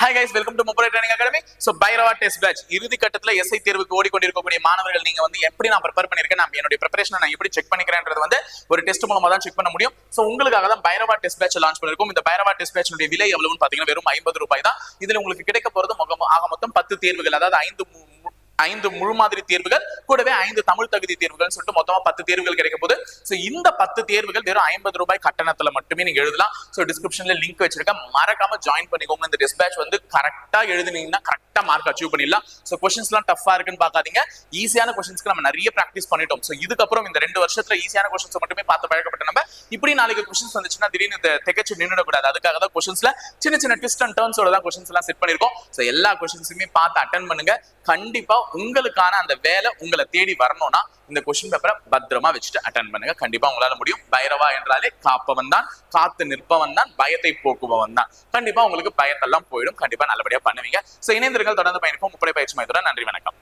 Hi guys welcome to mobile training academy so Bhairava test batch இறுதி கட்டத்தில் SI தேர்வுக்கு ஓடிக்கொண்டிருக்கக்கூடிய மாணவர்கள் நீங்க வந்து எப்படி நான் ப்ரிப்பேர் பண்ணிருக்கேன் நான் என்னுடைய ப்ரிப்பரேஷனை நான் எப்படி செக் பண்ணிக்கிறேன்றது வந்து ஒரு டெஸ்ட் மூலமா தான் செக் பண்ண முடியும். ஸோ உங்களுக்காக தான் பைரவா டெஸ்ட் பேட்ச் லான்ச் பண்ணிருக்கோம். இந்த பைரவா டெஸ்ட் பேட்சினுடைய விலை எவ்வளவுன்னு பாத்தீங்கன்னா வெறும் ஐம்பது ரூபாய் தான். இதுல உங்களுக்கு கிடைக்க போறது முகம் ஆக மொத்தம் பத்து தேர்வுகள் அதாவது ஐந்து ஐந்து முழு மாதிரி தேர்வுகள் கூடவே ஐந்து தமிழ் தகுதி தேர்வுகள் சொல்லிட்டு மொத்தமா பத்து தேர்வுகள் கிடைக்க போகுது ஸோ இந்த பத்து தேர்வுகள் வெறும் ஐம்பது ரூபாய் கட்டணத்துல மட்டுமே நீங்க எழுதலாம். ஸோ டிஸ்கிரிப்ஷன்ல லிங்க் வச்சிருக்கேன். மறக்காம ஜாயின் பண்ணிக்கோங்க. இந்த டிஸ்பேச் வந்து கரெக்டா எழுதுனீங்கன்னா கரெக்டா மார்க் அச்சீவ் பண்ணிடலாம். ஸோ கொஸ்டின்ஸ்லாம் டஃபா இருக்குன்னு பார்க்காதீங்க. ஈஸியான கொஸ்டின்ஸ்க்கு நம்ம நிறைய ப்ராக்டிஸ் பண்ணிட்டோம். ஸோ இதுக்கப்புறம் இந்த ரெண்டு வருஷத்துல ஈஸியான கொஸ்டின்ஸ் மட்டுமே பார்த்து பழக்கப்பட்ட நம்ம இப்படி நாளைக்கு கொஸ்டின்ஸ் வந்துச்சுன்னா திடீர்னு இந்த திகச்சு நின்றுடக்கூடாது அதுக்காக தான் கொஸ்டின்ஸ்ல சின்ன சின்ன ட்விஸ்ட் அண்ட் டர்ன்ஸோட தான் கொஸ்டின்ஸ் எல்லாம் செட் பண்ணிருக்கோம் ஸோ எல்லா கொஸ்டின்ஸுமே பார்த்து அட்டன் பண்ணுங்க. கண்டிப்பா உங்களுக்கான அந்த வேலை உங்களை தேடி வரணும்னா இந்த கொஸ்டின் பேப்பரை பத்திரமா வச்சுட்டு அட்டன் பண்ணுங்க. கண்டிப்பா உங்களால முடியும். பைரவா என்றாலே காப்பவன் தான் காத்து நிற்பவன் தான் பயத்தை போக்குபவன் தான் கண்டிப்பா உங்களுக்கு பயத்தெல்லாம் போயிடும். கண்டிப்பா நல்லபடியா பண்ணுவீங்க. சோ இணைந்திருங்கள். தொடர்ந்து பயணிப்போம். முப்படை பயிற்சி மையத்துடன் நன்றி வணக்கம்.